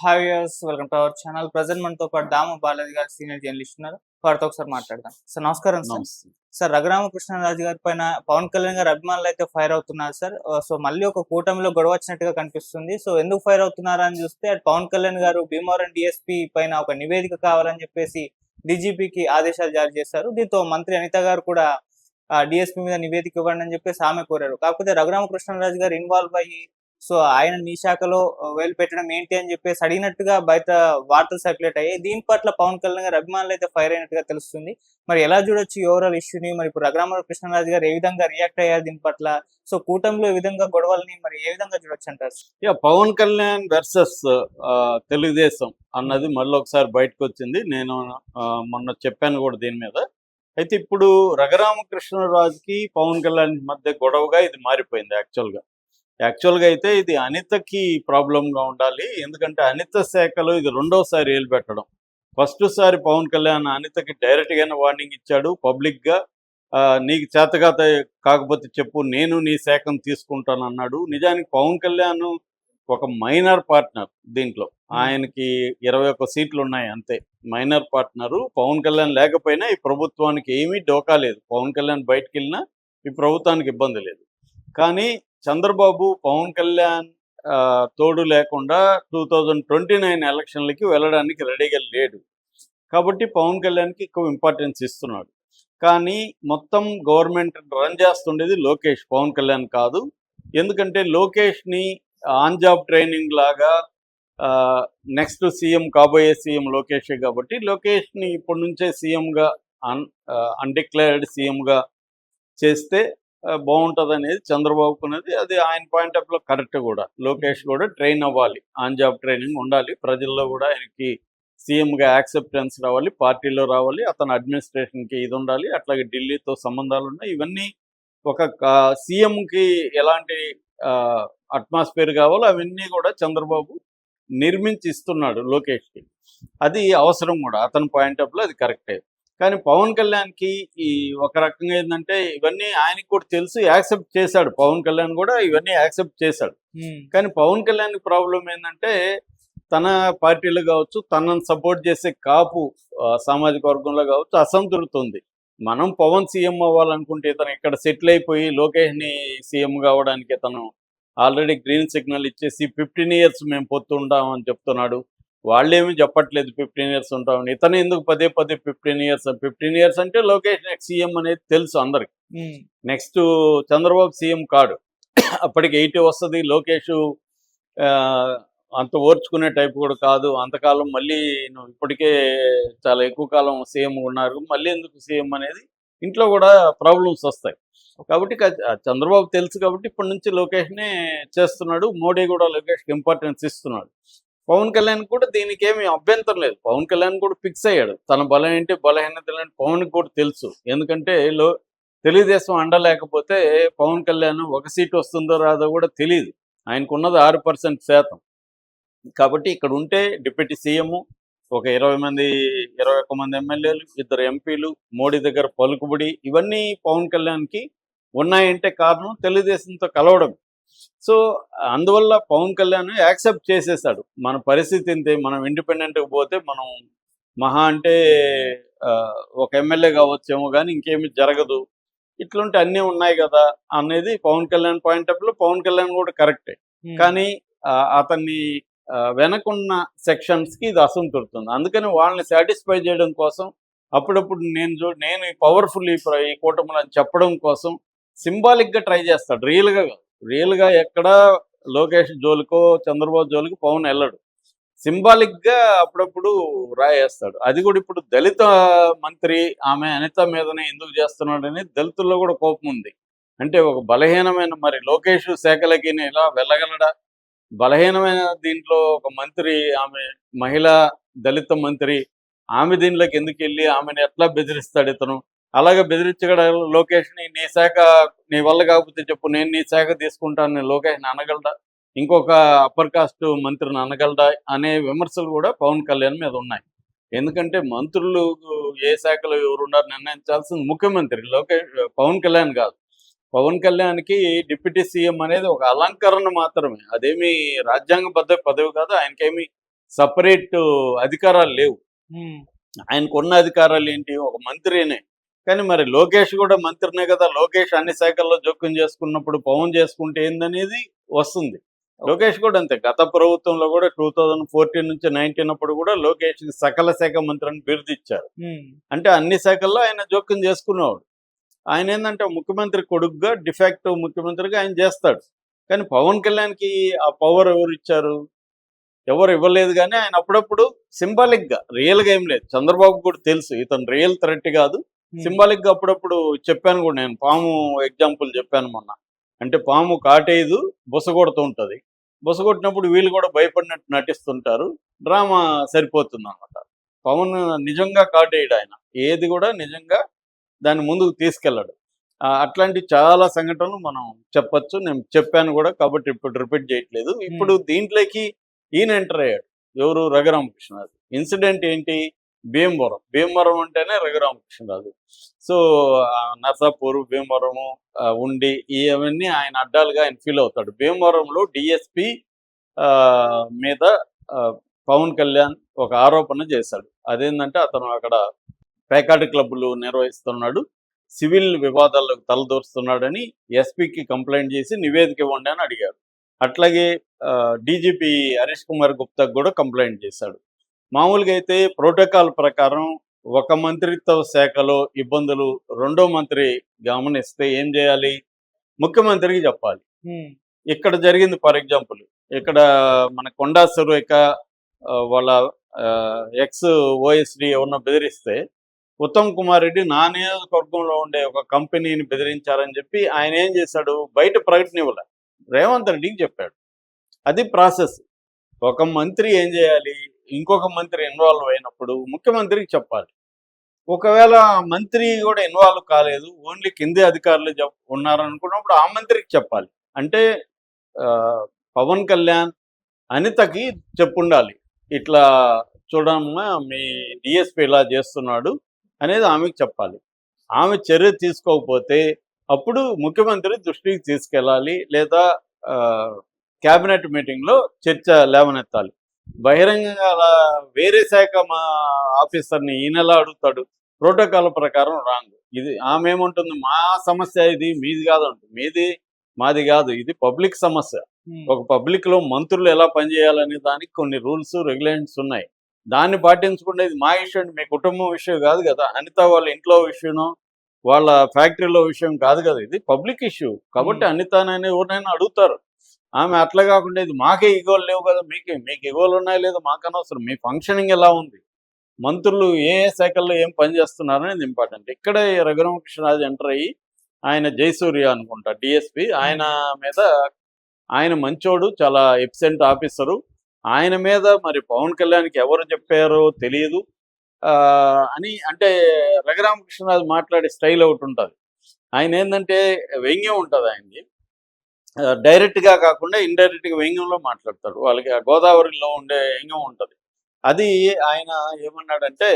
Hi yes welcome to our channel present మనతో పాటు దామ బాలాజీ గారు సీనియర్ జర్నలిస్ట్ ఉన్నారు. వారితో ఒకసారి మాట్లాడదాం. సార్ నమస్కారం సార్ రఘురామకృష్ణరాజు గారి పైన పవన్ కళ్యాణ్ గారు అభిమానులు అయితే ఫైర్ అవుతున్నారు సార్ సో మళ్ళీ ఒక కూటమిలో గొడవ వచ్చినట్టుగా కనిపిస్తుంది. సో ఎందుకు ఫైర్ అవుతున్నారు అని చూస్తే పవన్ కళ్యాణ్ గారు భీమవరం డిఎస్పీ పైన ఒక నివేదిక కావాలని చెప్పేసి డీజీపీకి ఆదేశాలు జారీ చేశారు. దీంతో మంత్రి అనిత గారు కూడా డిఎస్పీ మీద నివేదిక ఇవ్వండి అని చెప్పేసి ఆమె కోరారు. కాకపోతే రఘురామకృష్ణరాజు గారు ఇన్వాల్వ్ అయ్యి సో ఆయన నీ శాఖలో వేలు పెట్టడం ఏంటి అని చెప్పేసి అడిగినట్టుగా బయట వార్తలు సర్క్యులేట్ అయ్యాయి. దీని పట్ల పవన్ కళ్యాణ్ గారు అభిమానులు అయితే ఫైర్ అయినట్టుగా తెలుస్తుంది. మరి ఎలా చూడొచ్చు ఓవరాల్ ఇష్యూని మరి ఇప్పుడు రఘురామ కృష్ణరాజు గారు ఏ విధంగా రియాక్ట్ అయ్యారు దీని పట్ల? సో కూటమిలో ఈ విధంగా గొడవల్ని మరి ఏ విధంగా చూడొచ్చు అంటారు? పవన్ కళ్యాణ్ వర్సెస్ తెలుగుదేశం అన్నది మళ్ళీ ఒకసారి బయటకు వచ్చింది నేను మొన్న చెప్పాను కూడా దీని మీద. అయితే ఇప్పుడు రఘురామకృష్ణరాజుకి పవన్ కళ్యాణ్ మధ్య గొడవగా ఇది మారిపోయింది యాక్చువల్గా యాక్చువల్గా అయితే ఇది అనితకి ప్రాబ్లంగా ఉండాలి. ఎందుకంటే అనిత శాఖలో ఇది రెండోసారి ఏలు పెట్టడం ఫస్ట్ సారి పవన్ కళ్యాణ్ అనితకి డైరెక్ట్గానే వార్నింగ్ ఇచ్చాడు పబ్లిక్గా. నీకు చేతగాత కాకపోతే చెప్పు నేను నీ శాఖను తీసుకుంటాను అన్నాడు నిజానికి పవన్ కళ్యాణ్ ఒక మైనర్ పార్ట్నర్ దీంట్లో. ఆయనకి ఇరవై ఒక్క సీట్లు ఉన్నాయి అంతే. Minor partner. పవన్ కళ్యాణ్ లేకపోయినా ఈ ప్రభుత్వానికి ఏమీ డోకా లేదు. పవన్ కళ్యాణ్ బయటకు వెళ్ళినా ఈ ప్రభుత్వానికి ఇబ్బంది లేదు. కానీ చంద్రబాబు పవన్ కళ్యాణ్ ఆ, తోడు లేకుండా టూ థౌజండ్ ట్వంటీ నైన్ ఎలక్షన్లకి వెళ్ళడానికి రెడీగా లేడు. కాబట్టి పవన్ కళ్యాణ్కి ఎక్కువ ఇంపార్టెన్స్ ఇస్తున్నాడు. కానీ మొత్తం గవర్నమెంట్ రన్ చేస్తుండేది లోకేష్ పవన్ కళ్యాణ్ కాదు. ఎందుకంటే లోకేష్ని ఆన్ జాబ్ ట్రైనింగ్ లాగా నెక్స్ట్ సీఎం కాబోయే సీఎం లోకేషే కాబట్టి లోకేష్ని ఇప్పటి నుంచే సీఎంగా అన్ అన్డిక్లేర్డ్ సీఎంగా చేస్తే బాగుంటుంది అనేది చంద్రబాబుకు అనేది అది ఆయన పాయింట్ ఆఫ్లో కరెక్ట్ కూడా. లోకేష్ కూడా ట్రైన్ అవ్వాలి. ఆన్ జాబ్ ట్రైనింగ్ ఉండాలి. ప్రజల్లో కూడా ఆయనకి సీఎంగా యాక్సెప్టెన్స్ రావాలి. పార్టీలో రావాలి. అతని అడ్మినిస్ట్రేషన్కి ఇది ఉండాలి. అట్లాగే ఢిల్లీతో సంబంధాలు ఉన్నాయి. ఇవన్నీ ఒక సీఎంకి ఎలాంటి అట్మాస్ఫియర్ కావాలో అవన్నీ కూడా చంద్రబాబు నిర్మించి ఇస్తున్నాడు లోకేష్కి. అది అవసరం కూడా. అతని పాయింట్ ఆఫ్లో అది కరెక్టే కానీ పవన్ కళ్యాణ్కి ఈ ఒక రకంగా ఏంటంటే ఇవన్నీ ఆయనకి కూడా తెలుసు యాక్సెప్ట్ చేశాడు. పవన్ కళ్యాణ్ కూడా ఇవన్నీ యాక్సెప్ట్ చేశాడు. కానీ పవన్ కళ్యాణ్ ప్రాబ్లం ఏంటంటే తన పార్టీలో కావచ్చు తనను సపోర్ట్ చేసే కాపు సామాజిక వర్గంలో కావచ్చు అసంతృప్తి ఉంది మనం పవన్ సీఎం అవ్వాలనుకుంటే తను ఇక్కడ సెటిల్ అయిపోయి లోకేష్ని సీఎం కావడానికి తను ఆల్రెడీ గ్రీన్ సిగ్నల్ ఇచ్చేసి ఫిఫ్టీన్ ఇయర్స్ మేము పొత్తుంటాం అని చెప్తున్నాడు. వాళ్ళేమీ చెప్పట్లేదు ఫిఫ్టీన్ ఇయర్స్ ఉంటామని. ఇతను ఎందుకు పదే పదే ఫిఫ్టీన్ ఇయర్స్ ఫిఫ్టీన్ ఇయర్స్ అంటే లోకేష్ నెక్స్ట్ సీఎం అనేది తెలుసు అందరికి. నెక్స్ట్ చంద్రబాబు సీఎం కాడు. అప్పటికి ఎయిటీ వస్తుంది. లోకేష్ అంత ఓర్చుకునే టైప్ కూడా కాదు. అంతకాలం మళ్ళీ నువ్వు ఇప్పటికే చాలా ఎక్కువ కాలం సీఎం ఉన్నారు. మళ్ళీ ఎందుకు సీఎం అనేది ఇంట్లో కూడా ప్రాబ్లమ్స్ వస్తాయి. కాబట్టి చంద్రబాబు తెలుసు కాబట్టి ఇప్పటి నుంచి లోకేష్నే చేస్తున్నాడు. మోడీ కూడా లోకేష్కి ఇంపార్టెన్స్ ఇస్తున్నాడు. పవన్ కళ్యాణ్ కూడా దీనికి ఏమీ అభ్యంతరం లేదు. పవన్ కళ్యాణ్ కూడా ఫిక్స్ అయ్యాడు. తన బలం ఏంటి? బలహీనతలు ఏంటి? పవన్ కూడా తెలుసు. ఎందుకంటే లో తెలుగుదేశం అండలేకపోతే పవన్ కళ్యాణ్ ఒక సీట్ వస్తుందో రాదో కూడా తెలియదు ఆయనకున్నది ఆరు పర్సెంట్ శాతం. కాబట్టి ఇక్కడ ఉంటే డిప్యూటీ సీఎం ఒక ఇరవై మంది ఇరవై ఒక్క మంది ఎమ్మెల్యేలు ఇద్దరు ఎంపీలు మోడీ దగ్గర పలుకుబడి ఇవన్నీ పవన్ కళ్యాణ్కి ఉన్నాయంటే కారణం తెలుగుదేశంతో కలవడం సో అందువల్ల పవన్ కళ్యాణ్ యాక్సెప్ట్ చేసేసాడు. మన పరిస్థితి ఇంతే మనం ఇండిపెండెంట్గా పోతే మనం మహా అంటే ఒక ఎమ్మెల్యే కావచ్చేమో కానీ ఇంకేమి జరగదు. ఇట్లుంటే అన్నీ ఉన్నాయి కదా అనేది పవన్ కళ్యాణ్ పాయింట్ ఆఫ్లో పవన్ కళ్యాణ్ కూడా కరెక్టే. కానీ అతన్ని వెనకున్న సెక్షన్స్కి ఇది అసంతృప్తుంది. అందుకని వాళ్ళని సాటిస్ఫై చేయడం కోసం అప్పుడప్పుడు నేను చూ నేను పవర్ఫుల్ ఈ కూటమిలో అని చెప్పడం కోసం సింబాలిక్గా ట్రై చేస్తాడు. రియల్గా రియల్గా ఎక్కడ లోకేష్ జోలికో చంద్రబాబు జోలికి పవన్ వెళ్ళడు సింబాలిక్గా అప్పుడప్పుడు రాయేస్తాడు. అది కూడా ఇప్పుడు దళిత మంత్రి ఆమె అనిత మీదనే ఎందుకు చేస్తున్నాడని దళితుల్లో కూడా కోపం ఉంది. అంటే ఒక బలహీనమైన మరి లోకేష్ శాఖలకి ఇలా వెళ్ళగలడా? బలహీనమైన దీంట్లో ఒక మంత్రి ఆమె మహిళా దళిత మంత్రి ఆమె దీనిలోకి ఎందుకు వెళ్ళి ఆమెను ఎట్లా బెదిరిస్తాడు ఇతను? అలాగే బెదిరించగల లోకేష్ని నీ శాఖ నీ వల్ల కాకపోతే చెప్పు నేను నీ శాఖ తీసుకుంటాను నేను లోకేష్ని అనగలడా? ఇంకొక అప్పర్ కాస్ట్ మంత్రిని అనగలడా? అనే విమర్శలు కూడా పవన్ కళ్యాణ్ మీద ఉన్నాయి. ఎందుకంటే మంత్రులు ఏ శాఖలో ఎవరు ఉన్నారు నిర్ణయించాల్సింది ముఖ్యమంత్రి లోకేష్ పవన్ కళ్యాణ్ కాదు. పవన్ కళ్యాణ్కి డిప్యూటీ సీఎం అనేది ఒక అలంకరణ మాత్రమే. అదేమి రాజ్యాంగబద్ధ పదవి కాదు ఆయనకేమి సపరేట్ అధికారాలు లేవు. ఉమ్, ఆయనకు ఉన్న అధికారాలు ఏంటి? ఒక మంత్రినే కానీ మరి లోకేష్ కూడా మంత్రినే కదా. లోకేష్ అన్ని శాఖల్లో జోక్యం చేసుకున్నప్పుడు పవన్ చేసుకుంటే ఏందనేది వస్తుంది. లోకేష్ కూడా అంతే. గత ప్రభుత్వంలో కూడా టూ థౌజండ్ ఫోర్టీన్ నుంచి నైన్టీన్ అప్పుడు కూడా లోకేష్ సకల శాఖ మంత్రి అని బిరుదు ఇచ్చారు. ఉమ్, అంటే అన్ని శాఖల్లో ఆయన జోక్యం చేసుకునేవాడు. ఆయన ఏంటంటే ముఖ్యమంత్రి కొడుకుగా డిఫాక్టివ్ ముఖ్యమంత్రిగా ఆయన చేస్తాడు. కానీ పవన్ కళ్యాణ్కి ఆ పవర్ ఎవరు ఇచ్చారు? ఎవరు ఇవ్వలేదు కానీ ఆయన అప్పుడప్పుడు సింబాలిక్గా రియల్గా ఏం లేదు. చంద్రబాబు కూడా తెలుసు. ఇతను రియల్ థ్రెట్ కాదు. సింబాలిక్గా అప్పుడప్పుడు చెప్పాను కూడా నేను. పాము ఎగ్జాంపుల్ చెప్పాను మొన్న. అంటే పాము కాటేదు బుస కొడుతూ ఉంటది. బుస కొట్టినప్పుడు వీళ్ళు కూడా భయపడినట్టు నటిస్తుంటారు. డ్రామా సరిపోతుంది అనమాట పవన్ నిజంగా కాటేయడు ఆయన. ఏది కూడా నిజంగా దాన్ని ముందుకు తీసుకెళ్ళడు. అట్లాంటి చాలా సంఘటనలు మనం చెప్పొచ్చు. నేను చెప్పాను కూడా కాబట్టి ఇప్పుడు రిపీట్ చేయట్లేదు. ఇప్పుడు దీంట్లోకి ఈయన ఎంటర్ అయ్యాడు. ఎవరు? రఘురామకృష్ణరాజు ఇన్సిడెంట్ ఏంటి? భీమవరం. భీమవరం అంటేనే రఘురామకృష్ణరాజు. సో నర్సాపూర్ భీమవరము ఉండి ఇవన్నీ ఆయన అడ్డాలుగా ఆయన ఫీల్ అవుతాడు. భీమవరంలో డిఎస్పి మీద ఆ, పవన్ కళ్యాణ్ ఒక ఆరోపణ చేశాడు. అదేంటంటే అతను అక్కడ పేకాటి క్లబ్లు నిర్వహిస్తున్నాడు సివిల్ వివాదాలకు తలదూరుస్తున్నాడని ఎస్పీకి కంప్లైంట్ చేసి నివేదిక ఇవ్వండి అని అడిగారు. అట్లాగే డీజీపీ హరీష్ కుమార్ గుప్తాకు కూడా కంప్లైంట్ చేశాడు. మామూలుగా అయితే ప్రోటోకాల్ ప్రకారం ఒక మంత్రిత్వ శాఖలో ఇబ్బందులు రెండో మంత్రి గమనిస్తే ఏం చేయాలి? ముఖ్యమంత్రికి చెప్పాలి. ఇక్కడ జరిగింది ఫర్ ఎగ్జాంపుల్ ఇక్కడ మన కొండా సురేఖ వాళ్ళ ఎక్స్ ఓఎస్డి ఎవరినో బెదిరిస్తే ఉత్తమ్ కుమార్ రెడ్డి నా నియోజకవర్గంలో ఉండే ఒక కంపెనీని బెదిరించారని చెప్పి ఆయన ఏం చేశాడు? బయట ప్రకటన ఇవ్వలే రేవంత్ రెడ్డికి చెప్పాడు. అది ప్రాసెస్. ఒక మంత్రి ఏం చేయాలి? ఇంకొక మంత్రి ఇన్వాల్వ్ అయినప్పుడు ముఖ్యమంత్రికి చెప్పాలి. ఒకవేళ మంత్రి కూడా ఇన్వాల్వ్ కాలేదు ఓన్లీ కింది అధికారులు ఉన్నారనుకున్నప్పుడు ఆ మంత్రికి చెప్పాలి. అంటే ఆ, పవన్ కళ్యాణ్ అనితకి చెప్పుండాలి. ఇట్లా చూడమ్మా మీ డిఎస్పి ఇలా చేస్తున్నాడు అనేది ఆమెకి చెప్పాలి. ఆమె చర్య తీసుకోకపోతే అప్పుడు ముఖ్యమంత్రి దృష్టికి తీసుకెళ్ళాలి లేదా క్యాబినెట్ మీటింగ్లో చర్చ లేవనెత్తాలి. బహిరంగంగా అలా వేరే శాఖ మా ఆఫీసర్ని ఈయన ఎలా అడుగుతాడు. ప్రోటోకాల్ ప్రకారం రాంగ్. ఇది ఆమె ఏముంటుంది? మా సమస్య ఇది మీది కాదు అంటుంది. మీది మాది కాదు. ఇది పబ్లిక్ సమస్య. ఉమ్, ఒక పబ్లిక్లో మంత్రులు ఎలా పనిచేయాలనే దానికి కొన్ని రూల్స్ రెగ్యులేషన్స్ ఉన్నాయి. దాన్ని పాటించకుండా ఇది మా ఇష్యూ మీ కుటుంబం విషయం కాదు కదా. అనిత వాళ్ళ ఇంట్లో విషయం వాళ్ళ ఫ్యాక్టరీలో విషయం కాదు కదా. ఇది పబ్లిక్ ఇష్యూ. కాబట్టి Hmm. అనితనని ఎవరినైనా అడుగుతారు. ఆమె అట్లా కాకుండా ఇది మాకే ఇగోలు లేవు కదా మీకే మీకు ఇగోలు ఉన్నాయి లేదా మాకు అనవసరం. మీ ఫంక్షనింగ్ ఎలా ఉంది? మంత్రులు ఏ ఏ శాఖల్లో ఏం పని చేస్తున్నారు అనేది ఇంపార్టెంట్ ఇక్కడే రఘురామకృష్ణరాజు ఎంటర్ అయ్యి ఆయన జయసూర్య అనుకుంటా డిఎస్పి ఆయన మీద ఆయన మంచోడు చాలా ఎబ్సెంట్ ఆఫీసరు. ఆయన మీద మరి పవన్ కళ్యాణ్కి ఎవరు చెప్పారో తెలియదు. అని అంటే రఘురామకృష్ణరాజు మాట్లాడే స్టైల్ ఒకటి ఉంటుంది. ఆయన ఏంటంటే వ్యంగ్యం ఉంటుంది ఆయనకి. డైరెక్ట్గా గా కాకుండా ఇండైరెక్ట్గా గా వ్యంగ్యంలో మాట్లాడతాడు. వాళ్ళకి ఆ గోదావరిలో ఉండే వ్యంగ్యం ఉంటుంది. అది ఆయన ఏమన్నాడంటే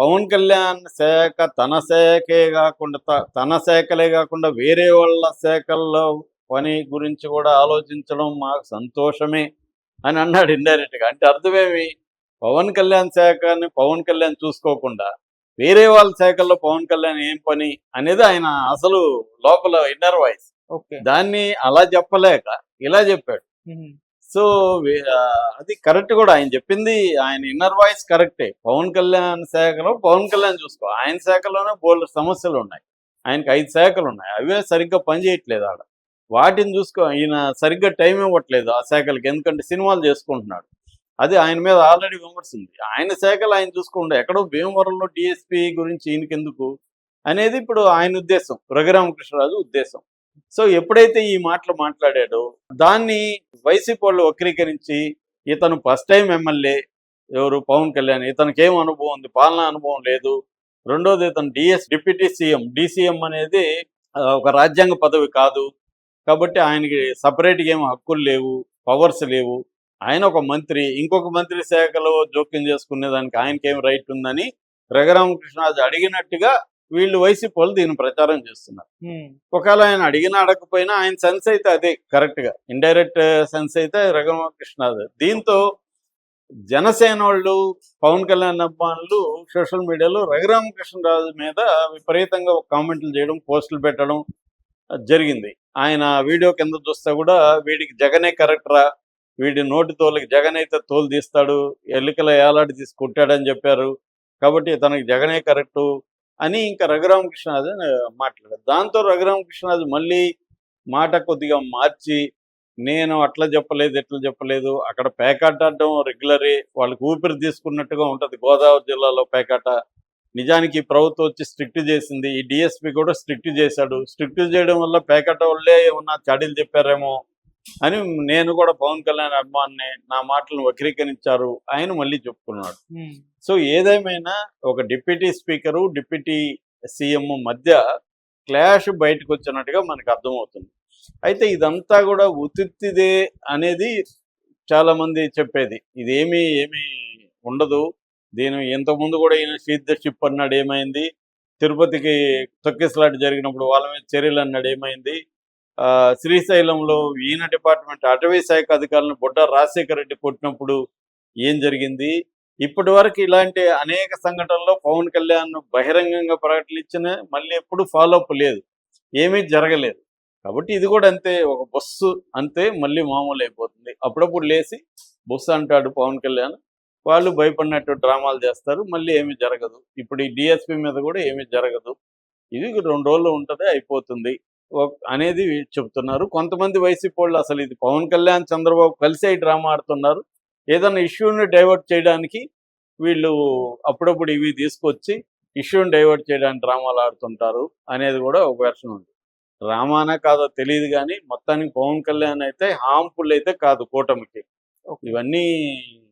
పవన్ కళ్యాణ్ శాఖ తన శాఖే కాకుండా తన శాఖలే కాకుండా వేరే వాళ్ళ శాఖల్లో పని గురించి కూడా ఆలోచించడం మాకు సంతోషమే అని అన్నాడు ఇండైరెక్ట్గా. అంటే అర్థమేమి? పవన్ కళ్యాణ్ శాఖని పవన్ కళ్యాణ్ చూసుకోకుండా వేరే వాళ్ళ శాఖల్లో పవన్ కళ్యాణ్ ఏం పని అనేది ఆయన అసలు లోపల ఇన్నర్ వాయిస్. దాన్ని అలా చెప్పలేక ఇలా చెప్పాడు. సో అది కరెక్ట్ కూడా ఆయన చెప్పింది ఆయన ఇన్నర్ వాయిస్ కరెక్టే. పవన్ కళ్యాణ్ శాఖలో పవన్ కళ్యాణ్ చూసుకో ఆయన శాఖలోనే బోల్డ్ సమస్యలు ఉన్నాయి. ఆయనకి ఐదు శాఖలు ఉన్నాయి. అవే సరిగ్గా పనిచేయట్లేదు ఆడ. వాటిని చూసుకో ఈయన సరిగ్గా టైం ఇవ్వట్లేదు ఆ శాఖలకి ఎందుకంటే సినిమాలు చేసుకుంటున్నాడు. అది ఆయన మీద ఆల్రెడీ విమర్శ ఉంది. ఆయన శాఖలు ఆయన చూసుకుంటే ఎక్కడో భీమవరంలో డిఎస్పీ గురించి ఈయనకెందుకు అనేది ఇప్పుడు ఆయన ఉద్దేశం. రఘురామకృష్ణరాజు ఉద్దేశం. సో ఎప్పుడైతే ఈ మాటలు మాట్లాడాడో దాన్ని వైసీపీ వాళ్ళు వక్రీకరించి ఇతను ఫస్ట్ టైం ఎమ్మెల్యే ఎవరు? పవన్ కళ్యాణ్. ఇతనికి ఏం అనుభవం ఉంది? పాలనా అనుభవం లేదు. రెండోది ఇతను డిఎస్ డిప్యూటీ సీఎం డిసిఎం అనేది ఒక రాజ్యాంగ పదవి కాదు. కాబట్టి ఆయనకి సపరేట్గా ఏం హక్కులు లేవు పవర్స్ లేవు. ఆయన ఒక మంత్రి. ఇంకొక మంత్రి శాఖలో జోక్యం చేసుకునే దానికి ఆయనకి ఏం రైట్ ఉందని రఘురామకృష్ణరాజు అడిగినట్టుగా వీళ్ళు వైసీపీ వాళ్ళు దీన్ని ప్రచారం చేస్తున్నారు. ఒకవేళ ఆయన అడిగినా అడగకపోయినా ఆయన సెన్స్ అయితే అదే కరెక్ట్గా. ఇండైరెక్ట్ సెన్స్ అయితే రఘురామకృష్ణరాజు దీంతో జనసేన వాళ్ళు పవన్ కళ్యాణ్ అభిమానులు సోషల్ మీడియాలో రఘురామకృష్ణరాజు మీద విపరీతంగా కామెంట్లు చేయడం పోస్టులు పెట్టడం జరిగింది. ఆయన వీడియో కింద చూస్తే కూడా వీడికి జగనే కరెక్టరా వీడి నోటి తోలకి జగన్ అయితే తోలు తీస్తాడు ఎల్లికల ఏలాడి తీసి కొట్టాడని చెప్పారు. కాబట్టి తనకి జగనే కరెక్టు అని ఇంకా రఘురామకృష్ణరాజు మాట్లాడారు. దాంతో రఘురామకృష్ణరాజు మళ్ళీ మాట కొద్దిగా మార్చి నేను అట్లా చెప్పలేదు ఎట్లా చెప్పలేదు అక్కడ పేకాట ఆడడం రెగ్యులరే వాళ్ళకి ఊపిరి తీసుకున్నట్టుగా ఉంటుంది గోదావరి జిల్లాలో పేకాట. నిజానికి ప్రభుత్వం వచ్చి స్ట్రిక్ట్ చేసింది ఈ డిఎస్పి కూడా స్ట్రిక్ట్ చేశాడు. స్ట్రిక్ట్ చేయడం వల్ల పేకాట వాళ్ళే ఏమన్నా చాడీలు చెప్పారేమో అని నేను కూడా పవన్ కళ్యాణ్ అభిమాన్ని నా మాటలను వక్రీకరించారు. ఆయన మళ్ళీ చెప్పుకున్నాడు. సో ఏదేమైనా ఒక డిప్యూటీ స్పీకరు డిప్యూటీ సీఎం మధ్య క్లాష్ బయటకు వచ్చినట్టుగా మనకు అర్థమవుతుంది. అయితే ఇదంతా కూడా ఉతిత్తిదే అనేది చాలా మంది చెప్పేది. ఇదేమీ ఏమీ ఉండదు. దీని ఇంతకుముందు కూడా ఈయన ద షిప్ అన్నాడు ఏమైంది? తిరుపతికి తొక్కిసలాట జరిగినప్పుడు వాళ్ళ మీద చర్యలు అన్నాడు ఏమైంది? శ్రీశైలంలో ఈయన డిపార్ట్మెంట్ అటవీ శాఖ అధికారులను బుడ్డ రాజశేఖర రెడ్డి కొట్టినప్పుడు ఏం జరిగింది? ఇప్పటి వరకు ఇలాంటి అనేక సంఘటనల్లో పవన్ కళ్యాణ్ బహిరంగంగా ప్రకటించిన మళ్ళీ ఎప్పుడు ఫాలో అప్ లేదు. ఏమీ జరగలేదు. కాబట్టి ఇది కూడా అంతే ఒక బస్సు అంతే మళ్ళీ మామూలు అయిపోతుంది. అప్పుడప్పుడు లేచి బస్సు అంటాడు పవన్ కళ్యాణ్. వాళ్ళు భయపడినట్టు డ్రామాలు చేస్తారు మళ్ళీ ఏమీ జరగదు. ఇప్పుడు ఈ డిఎస్పి మీద కూడా ఏమీ జరగదు. ఇది రెండు రోజులు ఉంటుంది అయిపోతుంది. అనేది చెప్తున్నారు. కొంతమంది వైసీపీ వాళ్ళు అసలు ఇది పవన్ కళ్యాణ్ చంద్రబాబు కలిసి డ్రామా ఆడుతున్నారు. ఏదైనా ఇష్యూని డైవర్ట్ చేయడానికి వీళ్ళు అప్పుడప్పుడు ఇవి తీసుకొచ్చి ఇష్యూని డైవర్ట్ చేయడానికి డ్రామాలు ఆడుతుంటారు అనేది కూడా ఒక వెర్షన్ ఉంది. డ్రామానా కాదో తెలియదు కానీ మొత్తానికి పవన్ కళ్యాణ్ అయితే హార్మ్ఫుల్ అయితే కాదు కూటమికి. ఇవన్నీ